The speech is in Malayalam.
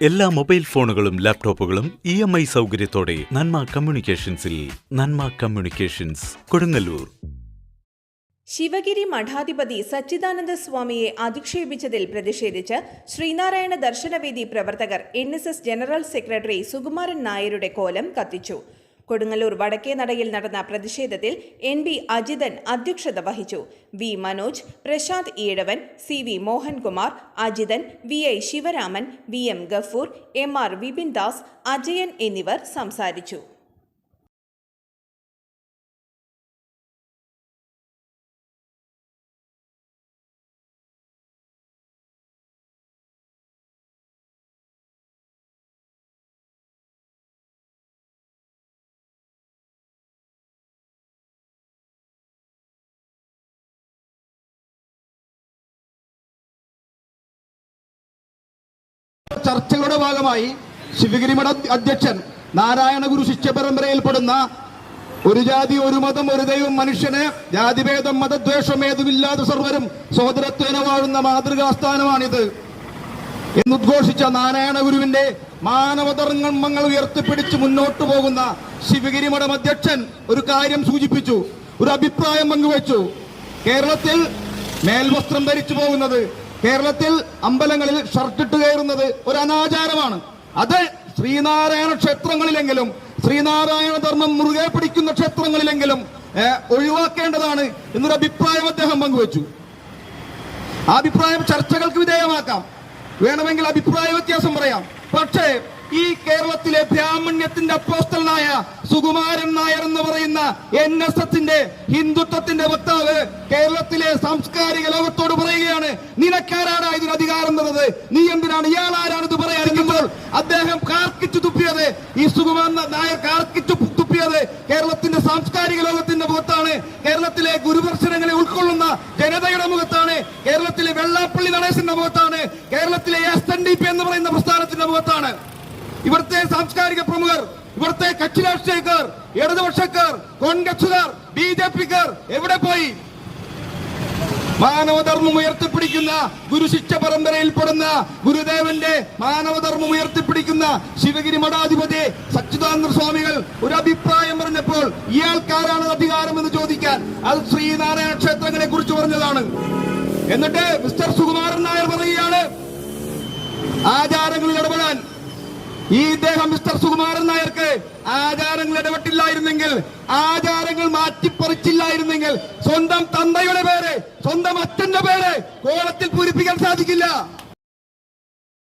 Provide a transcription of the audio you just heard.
എല്ലാ മൊബൈൽ ഫോണുകളും ലാപ്ടോപ്പുകളും ഇ എം ഐ സൗകര്യത്തോടെ നന്മ കമ്മ്യൂണിക്കേഷൻസിൽ നന്മ കമ്മ്യൂണിക്കേഷൻസ് കൊടുങ്ങല്ലൂർ. ശിവഗിരി മഠാധിപതി സച്ചിദാനന്ദ സ്വാമിയെ അധിക്ഷേപിച്ചതിൽ പ്രതിഷേധിച്ച് ശ്രീനാരായണ ദർശനവേദി പ്രവർത്തകർ എൻ ജനറൽ സെക്രട്ടറി സുകുമാരൻ നായരുടെ കോലം കത്തിച്ചു. കൊടുങ്ങല്ലൂർ വടക്കേ നടയിൽ നടന്ന പ്രതിഷേധത്തിൽ എൻ ബി അജിതൻ അധ്യക്ഷത വഹിച്ചു. V Manoj Prashanth Ezhavan C V Mohankumar Ajithan V I Sivaraman V M Gafoor M R Vipin Das Ajayan എന്നിവർ സംസാരിച്ചു. ചർച്ചകളുടെ ഭാഗമായി ശിവഗിരി മഠ അധ്യക്ഷൻ നാരായണ ഗുരു ശിഷ്യ പരമ്പരയിൽപ്പെടുന്ന ഒരു ജാതി ഒരു മതം ഒരു ദൈവം മനുഷ്യന് ജാതിഭേദം മതദ്വേഷം ഏതുമില്ലാതെ സർവരും സഹോദരത്വേന വാഴുന്ന മാതൃകാസ്ഥാനമാണിത്. എന്നുദ്ഘോഷിച്ച നാരായണ ഗുരുവിന്റെ മാനവധർമ്മങ്ങൾ ഉയർത്തിപ്പിടിച്ച് മുന്നോട്ടു പോകുന്ന ശിവഗിരി മഠം അധ്യക്ഷൻ ഒരു കാര്യം സൂചിപ്പിച്ചു ഒരു അഭിപ്രായം പങ്കുവച്ചു. കേരളത്തിൽ മേൽവസ്ത്രം ധരിച്ചു പോകുന്നത് കേരളത്തിൽ അമ്പലങ്ങളിൽ ഷർട്ടിട്ട് കയറുന്നത് ഒരു അനാചാരമാണ്. അത് ശ്രീനാരായണ ക്ഷേത്രങ്ങളിലെങ്കിലും ശ്രീനാരായണ ധർമ്മം മുറുകെ പിടിക്കുന്ന ക്ഷേത്രങ്ങളിലെങ്കിലും ഒഴിവാക്കേണ്ടതാണ് എന്നൊരു അഭിപ്രായം അദ്ദേഹം പങ്കുവച്ചു. ആ അഭിപ്രായം ചർച്ചകൾക്ക് വിധേയമാക്കാം. വേണമെങ്കിൽ അഭിപ്രായ വ്യത്യാസം പറയാം. പക്ഷേ ഈ കേരളത്തിലെ ബ്രാഹ്മണ്യത്തിന്റെ അപ്പോസ്റ്റലായ സുകുമാരൻ നായർ എന്ന് പറയുന്ന എൻ എസ് എസിന്റെ ഹിന്ദുത്വത്തിന്റെ വക്താവ് കേരളത്തിലെ സാംസ്കാരിക ലോകത്തോട് പറയുകയാണ്. നിനക്കാരാണ് ഇതിന് അധികാരം തന്നത്? നീ എന്തിനാണ്? ഇയാൾ ആരാണ് ഇത് പറയാതിരിക്കുമ്പോൾ അദ്ദേഹം കാർക്കിച്ചു തുപ്പിയത്. ഈ സുകുമാരൻ നായർ കാർക്കിച്ചു തുപ്പിയത് കേരളത്തിന്റെ സാംസ്കാരിക ലോകത്തിന്റെ മുഖത്താണ്. കേരളത്തിലെ ഗുരുദർശനങ്ങളെ ഉൾക്കൊള്ളുന്ന ജനതയുടെ മുഖത്താണ്. കേരളത്തിലെ വെള്ളാപ്പള്ളി നടേശന്റെ മുഖത്താണ്. കേരളത്തിലെ എസ് എൻ ഡി പി എന്ന് പറയുന്ന പ്രസ്ഥാനത്തിന്റെ മുഖത്താണ്. ഇവിടുത്തെ സാംസ്കാരിക പ്രമുഖർ ഇവിടുത്തെ കക്ഷി രാഷ്ട്രീയക്കാർ ഇടതുപക്ഷക്കാർ കോൺഗ്രസുകാർ ബി ജെ പിക്കാർ എവിടെ പോയി? മാനവധർമ്മം ഉയർത്തിപ്പിടിക്കുന്ന ഗുരുശിക്ഷ പരമ്പരയിൽപ്പെടുന്ന ഗുരുദേവന്റെ മാനവധർമ്മം ഉയർത്തിപ്പിടിക്കുന്ന ശിവഗിരി മഠാധിപതി സച്ചിദാനന്ദ സ്വാമികൾ ഒരു അഭിപ്രായം പറഞ്ഞപ്പോൾ ഇയാൾക്കാരാണ് അധികാരം എന്ന് ചോദിക്കാൻ. അത് ശ്രീനാരായണ ക്ഷേത്രങ്ങളെ കുറിച്ച് പറഞ്ഞതാണ്. എന്നിട്ട് മിസ്റ്റർ സുകുമാരൻ നായർ പറയുകയാണ് ആചാരങ്ങളിൽ ഇടപെടാൻ. ഈ ഇദ്ദേഹം മിസ്റ്റർ സുകുമാരൻ നായർക്ക് ആചാരങ്ങൾ ഇടപെട്ടില്ലായിരുന്നെങ്കിൽ ആചാരങ്ങൾ മാറ്റിപ്പറിച്ചില്ലായിരുന്നെങ്കിൽ സ്വന്തം തന്തയുടെ പേര് സ്വന്തം അച്ഛന്റെ പേര് കോളത്തിൽ പൂരിപ്പിക്കാൻ സാധിക്കില്ല.